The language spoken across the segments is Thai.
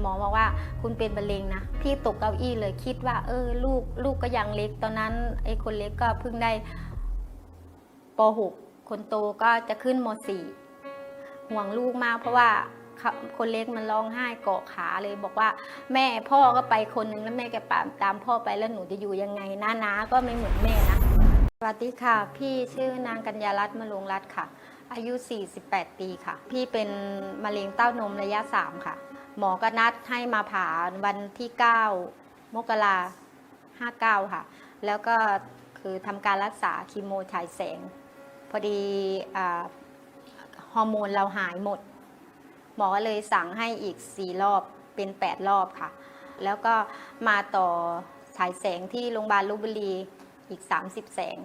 หมอบอกว่าคุณเป็นมะเร็งนะ พี่ตกเก้าอี้เลยคิดว่า เออ ลูกลูกก็ยังเล็ก ตอนนั้นไอ้คนเล็กก็เพิ่งได้ป .6 คนโตก็จะขึ้นม .4 ห่วงลูกมากเพราะว่าคนเล็กมันร้องไห้เกาะขาเลยบอกว่า แม่พ่อก็ไปคนหนึ่งแล้วแม่แกตามตามพ่อไปแล้วหนูจะอยู่ยังไงน้านาก็ไม่เหมือนแม่นะสวัสดีค่ะ พี่ชื่อนางกัญญารัตน์มะลงรัตน์ค่ะ อายุ 48 ปีค่ะ พี่เป็นมะเร็งเต้านมระยะ 3 ค่ะ หมอก็นัดให้มาผ่าวันที่ 9 มกรา59ค่ะ แล้วก็คือทำการรักษาคีโมฉายแสง พอดีอฮอร์โมนเราหายหมด หมอก็เลยสั่งให้อีก 4 รอบเป็น 8 รอบค่ะ แล้วก็มาต่อฉายแสงที่โรงพยาบาลลพบุรีอีก 30 แสง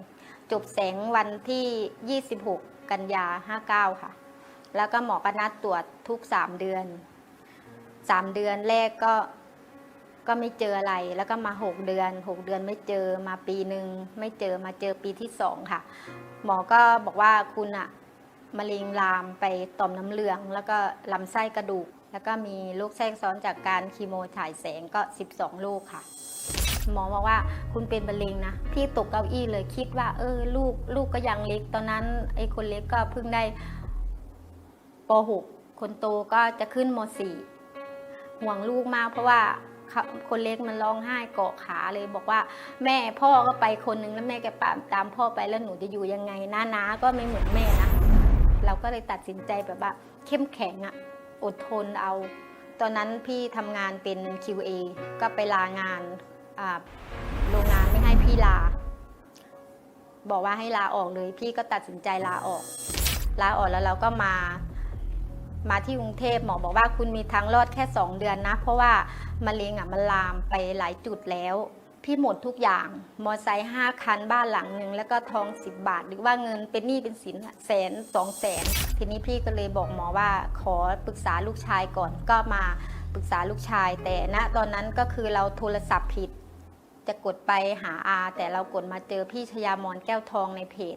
จบแสงวันที่ 26 กันยา 59 ค่ะ แล้วก็หมอก็นัดตรวจทุก 3 เดือน 3เดือนแรกก็ก็ไม่เจออะไร แล้วก็มา6เดือน6เดือนไม่เจอมาปีหนึ่งไม่เจอมาเจอปีที่2ค่ะ หมอก็บอกว่าคุณอะมะเร็งลามไปต่อมน้ำเหลือง แล้วก็ลำไส้กระดูก แล้วก็มีโรคแทรกซ้อนจากการคีโมฉายแสงก็ 12โรคค่ะ หมอบอกว่าคุณเป็นมะเร็งนะพี่ตกเก้าอี้เลยคิดว่า เออ ลูกลูกก็ยังเล็ก ตอนนั้นไอ้คนเล็กก็เพิ่งได้ป .6 คนโตก็จะขึ้นม .4 ห่วงลูกมากเพราะว่าเขาคนเล็กมันร้องไห้เกาะขาเลยบอกว่า แม่พ่อก็ไปคนหนึ่งแล้วแม่แกตามตามพ่อไปแล้วหนูจะอยู่ยังไงน้านาก็ไม่เหมือนแม่นะเราก็เลยตัดสินใจแบบว่า เข้มแข็งอะอดทนเอา ตอนนั้นพี่ทำงานเป็น QA ก็ไปลางานอ่าโรงงานไม่ให้พี่ลา บอกว่าให้ลาออกเลย พี่ก็ตัดสินใจลาออก ลาออกแล้วเราก็มา มาที่กรุงเทพหมอบอกว่าคุณมีทางรอดแค่ 2 เดือนนะ เพราะว่ามะเร็งอะมันลามไปหลายจุดแล้ว พี่หมดทุกอย่าง มอไซค์ห้าคันบ้านหลังหนึ่งแล้วก็ทอง 10 บาท หรือว่าเงินเป็นหนี้เป็นสินอะแสนสองแสนทีนี้พี่ก็เลยบอกหมอว่าขอปรึกษาลูกชายก่อนก็มาปรึกษาลูกชาย แต่ณตอนนั้นก็คือเราโทรศัพท์ผิด จะกดไปหาอาแต่เรากดมาเจอพี่ชยามอนแก้วทองในเพจ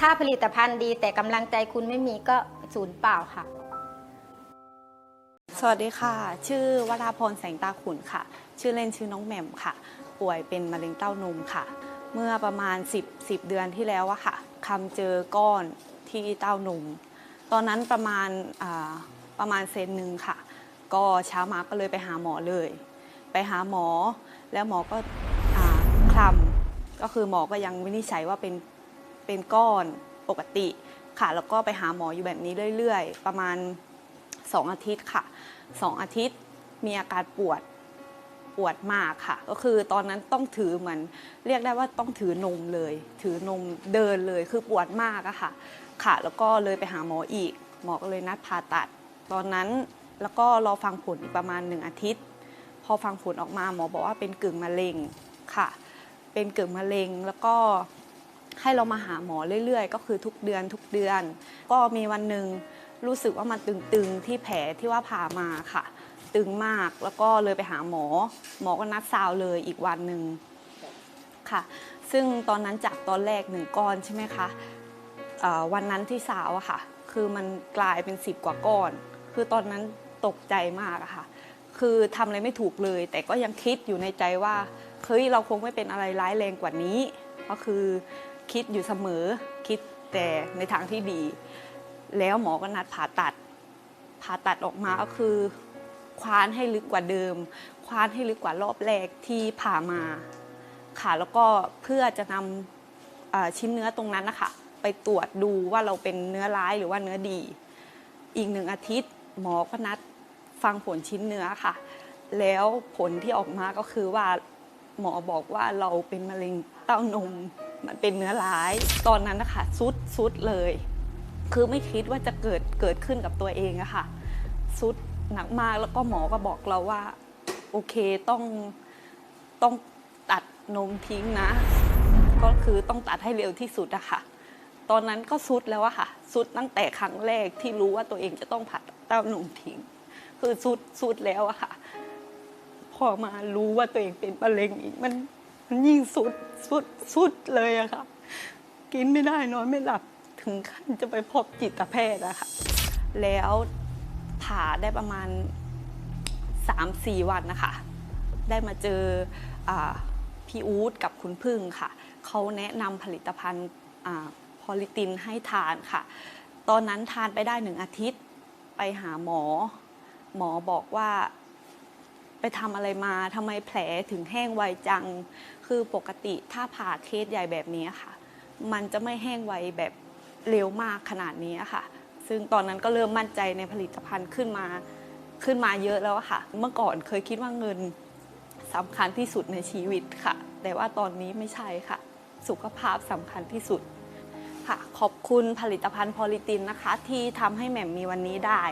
ถ้าผลิตภัณฑ์ดีแต่กำลังใจคุณไม่มีก็ศูนย์เปล่าค่ะ สวัสดีค่ะ ชื่อวราพรแสงตาขุนค่ะ ชื่อเล่นชื่อน้องแหม่มค่ะ ป่วยเป็นมะเร็งเต้านมค่ะ เมื่อประมาณ 10 10 เดือนที่แล้วอะค่ะคำเจอก้อนที่เต้านม ตอนนั้นประมาณาประมาณเซนหนึ่งค่ะ ก็เช้ามาก็เลยไปหาหมอเลย ไปหาหมอแล้วหมอก็อคลำก็คือหมอก็ยังวินิจฉัยว่าเป็น เป็นก้อนปกติค่ะแล้วก็ไปหาหมออยู่แบบนี้เรื่อย ๆ ประมาณ 2 อาทิตย์ค่ะ 2 อาทิตย์มีอาการปวดปวดมากค่ะ ก็คือตอนนั้นต้องถือเหมือนเรียกได้ว่าต้องถือนมเลย ถือนมเดินเลยคือปวดมากอะค่ะ ค่ะ แล้วก็เลยไปหาหมออีก หมอก็เลยนัดผ่าตัด ตอนนั้นแล้วก็รอฟังผลอีกประมาณหนึ่งอาทิตย์ พอฟังผลออกมาหมอบอกว่าเป็นกึ่งมะเร็งค่ะ เป็นกึ่งมะเร็งแล้วก็ ให้เรามาหาหมอเรื่อยๆ ก็คือทุกเดือนทุกเดือน ก็มีวันหนึ่งรู้สึกว่ามันตึงๆที่แผลที่ว่าผ่ามาค่ะ ตึงมากแล้วก็เลยไปหาหมอ หมอก็นัดซาวเลยอีกวันหนึ่งค่ะ ซึ่งตอนนั้นจากตอนแรกหนึ่งก้อนใช่ไหมคะวันนั้นที่สาวอะค่ะ คือมันกลายเป็นสิบกว่าก้อน คือตอนนั้นตกใจมากอะค่ะ คือทำอะไรไม่ถูกเลย แต่ก็ยังคิดอยู่ในใจว่าเฮ้ยเราคงไม่เป็นอะไรร้ายแรงกว่านี้ ก็คือ คิดอยู่เสมอคิดแต่ในทางที่ดี แล้วหมอก็นัดผ่าตัด ผ่าตัดออกมาก็คือ คว้านให้ลึกกว่าเดิม คว้านให้ลึกกว่ารอบแรกที่ผ่ามาค่ะแล้วก็เพื่อจะนำอ่าชิ้นเนื้อตรงนั้นนะคะไปตรวจดูว่าเราเป็นเนื้อร้ายหรือว่าเนื้อดี อีกหนึ่งอาทิตย์ หมอก็นัดฟังผลชิ้นเนื้อค่ะ แล้วผลที่ออกมาก็คือว่าหมอบอกว่าเราเป็นมะเร็งเต้านม มันเป็นเนื้อร้าย ตอนนั้นนะคะสุดสุดเลย คือไม่คิดว่าจะเกิดเกิดขึ้นกับตัวเองอะค่ะสุดหนักมากแล้วก็หมอก็บอกเราว่า โอเคต้องต้องตัดนมทิ้งนะ ก็คือต้องตัดให้เร็วที่สุดอะค่ะ ตอนนั้นก็สุดแล้วอะค่ะสุดตั้งแต่ครั้งแรกที่รู้ว่าตัวเองจะต้องผ่าเต้านมทิ้ง คือสุดสุดแล้วอะค่ะ พอมารู้ว่าตัวเองเป็นมะเร็งอีกมัน มันยิ่งสุดสุดสุดเลยอะค่ะ กินไม่ได้นอนไม่หลับถึงขั้นจะไปพบจิตแพทย์อะค่ะ แล้วผ่าได้ประมาณ 3-4 วันนะคะ ได้มาเจออพี่อู๊ดกับคุณพึ่งค่ะ เขาแนะนำผลิตภัณฑ์พอลิตินให้ทานค่ะ ตอนนั้นทานไปได้หนึ่งอาทิตย์ ไปหาหมอ หมอบอกว่า ไปทำอะไรมาทำไมแผลถึงแห้งไวจัง คือปกติถ้าผ่าเคสใหญ่แบบนี้ค่ะ มันจะไม่แห้งไวแบบเร็วมากขนาดนี้ค่ะ ซึ่งตอนนั้นก็เริ่มมั่นใจในผลิตภัณฑ์ขึ้นมาขึ้นมาเยอะแล้วค่ะ เมื่อก่อนเคยคิดว่าเงินสำคัญที่สุดในชีวิตค่ะ แต่ว่าตอนนี้ไม่ใช่ค่ะ สุขภาพสำคัญที่สุดค่ะ ขอบคุณผลิตภัณฑ์พอลิตินนะคะ ที่ทำให้แหม่มมีวันนี้ได้